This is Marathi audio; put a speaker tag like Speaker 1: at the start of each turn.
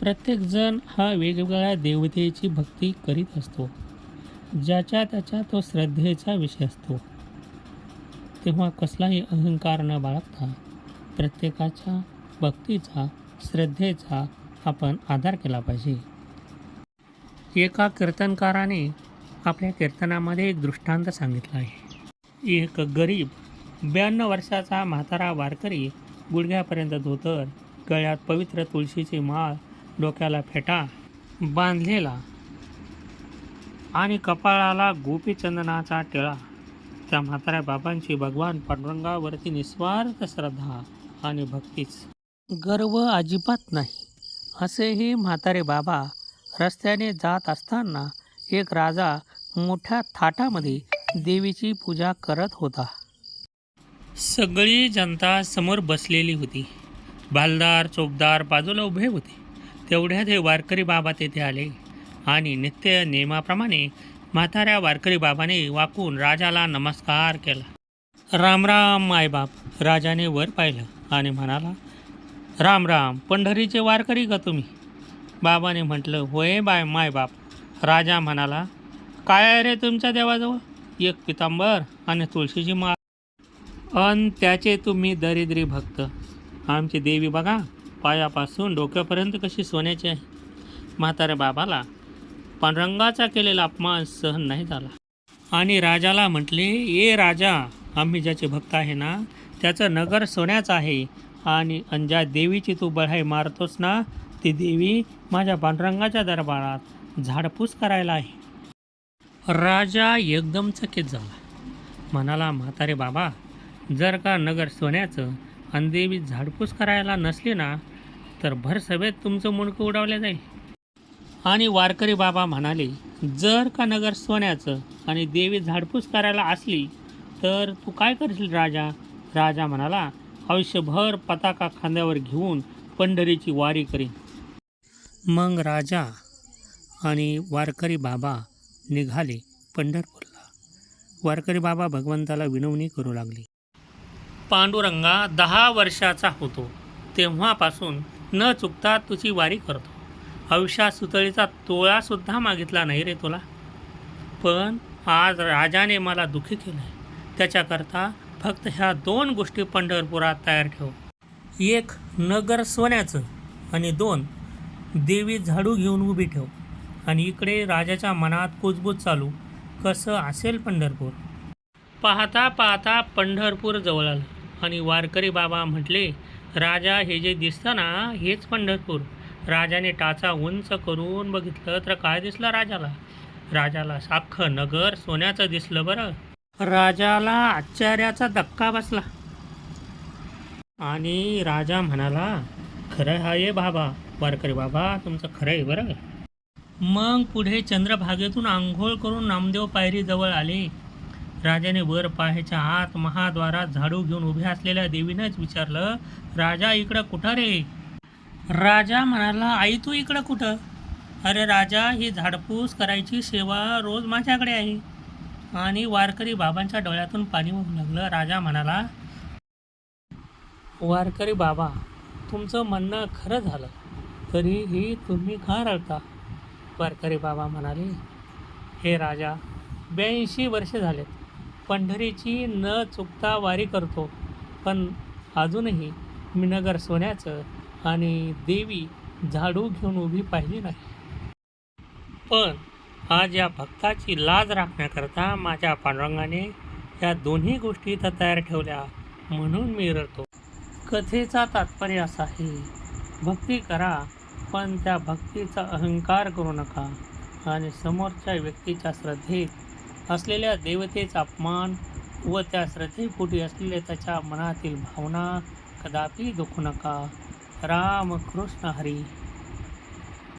Speaker 1: प्रत्येकजण हा वेगवेगळ्या देवतेची भक्ती करीत असतो ज्याच्या त्याच्या तो श्रद्धेचा विषय असतो. तेव्हा कसलाही अहंकार न बाळगता प्रत्येकाच्या भक्तीचा श्रद्धेचा आपण आधार केला पाहिजे. एका कीर्तनकाराने आपल्या कीर्तनामध्ये एक दृष्टांत सांगितला आहे. एक गरीब ब्याण्णव वर्षाचा म्हातारा वारकरी गुडघ्यापर्यंत धोतर गळ्यात पवित्र तुळशीची माळ डोक्याला फेटा बांधलेला आणि कपाळाला गोपीचंदनाचा टिळा. त्या म्हाताऱ्या बाबांची भगवान पांडुरंगावरती निस्वार्थ श्रद्धा आणि भक्तीच. गर्व अजिबात नाही. असेही म्हातारे बाबा रस्त्याने जात असताना एक राजा मोठ्या थाटामध्ये देवीची पूजा करत होता. सगळी जनता समोर बसलेली होती. भालदार चोपदार बाजूला उभे होते. तेवढ्यात हे वारकरी बाबा तेथे आले. आणि नित्य नियमाप्रमाणे म्हाताऱ्या वारकरी बाबाने वाकून राजाला नमस्कार केला. रामराम मायबाप राजाने वर पाहिलं आणि म्हणाला राम राम पंढरीचे वारकरी का तुम्ही. बाबाने म्हटलं होय बाय मायबाप. राजा म्हणाला काय रे तुमच्या देवाजवळ? एक पितांबर आणि तुळशीची माळ. अन त्याचे तुम्ही दरिद्री भक्त. आमची देवी बघा पायापासून डोक्यापर्यंत कशी सोन्याची? आहे म्हाताऱ्या बाबाला पांडुरंगाचा केलेला अपमान सहन नाही झाला. आणि राजाला म्हटले ये राजा आम्ही ज्याचे भक्त आहे ना त्याचं नगर सोन्याचं आहे. आणि अन ज्या देवीची तू बढाई मारतोस ना ती देवी माझ्या पांडुरंगाच्या दरबारात झाडपूस करायला आहे. राजा एकदम चकित झाला. म्हणाला म्हातारे बाबा जर का नगर सोन्याचं आणि देवी झाडपूस करायला नसली ना तर भर सभेत तुमचं मुंडकं उडवलं जाईल. आणि वारकरी बाबा म्हणाले जर का नगर सोन्याचं आणि देवी झाडपूस करायला असली तर तू काय करशील राजा? राजा म्हणाला आयुष्यभर पताका खांद्यावर घेऊन पंढरीची वारी करीन. मग राजा आणि वारकरी बाबा निघाले पंढरपूरला. वारकरी बाबा भगवंताला विनवणी करू लागले. पांडुरंगा दहा वर्षाचा होतो. तेव्हापासून न चुकता तुझी वारी करतो. आयुष्यात सुतळीचा तोळासुद्धा मागितला नाही रे तुला. पण आज राजाने मला दुःखी केलं आहे त्याच्याकरता फक्त ह्या दोन गोष्टी पंढरपुरात तयार ठेव. एक नगर सोन्याचं आणि दोन देवी झाडू घेऊन उभी ठेव. आणि इकडे राजाच्या मनात कुजबूज चालू. कसं असेल पंढरपूर? पाहता पाहता पंढरपूर जवळ आलं. आणि वारकरी बाबा म्हटले राजा हे जे दिसतं ना हेच पंढरपूर. राजाने टाचा उंच करून बघितलं तर काय दिसलं राजाला? राजाला साखं नगर सोन्याचं दिसलं बरं. राजाला आश्चर्याचा धक्का बसला. आणि राजा म्हणाला खरं आहे बाबा वारकरी बाबा तुमचं खरं आहे बरं. मग पुढे चंद्रभागेतून आंघोळ करून नामदेव पायरी जवळ आले. राजाने वर पाहायच्या आत महाद्वारात झाडू घेऊन उभ्या असलेल्या देवीनंच विचारलं राजा इकडं कुठं रे? राजा म्हणाला आई तू इकडं कुठं? अरे राजा ही झाडपूस करायची सेवा रोज माझ्याकडे आहे. आणि वारकरी बाबांच्या डोळ्यातून पाणी होऊ लागलं. राजा म्हणाला वारकरी बाबा तुमचं म्हणणं खरं झालं तरीही तुम्ही का रडता? वारकरी बाबा म्हणाले हे राजा ब्याऐंशी वर्षे झालेत. पंढरीची न चुकता वारी करतो. पण अजूनही मी नगर सोन्याचं आणि देवी झाडू घेऊन उभी पाहिली नाही. पण आज या भक्ताची लाज राखण्याकरता माझ्या पांडुरंगाने या दोन्ही गोष्टी इथं तयार ठेवल्या म्हणून मी रडतो. कथेचा तात्पर्य असा आहे भक्ती करा पण त्या भक्तीचा अहंकार करू नका आणि समोरच्या व्यक्तीच्या श्रद्धेत असलेल्या देवतेचा अपमान व त्या श्रद्धेपोटी असलेल्या त्याच्या मनातील भावना कदापि दुखू नका. राम कृष्ण हरी.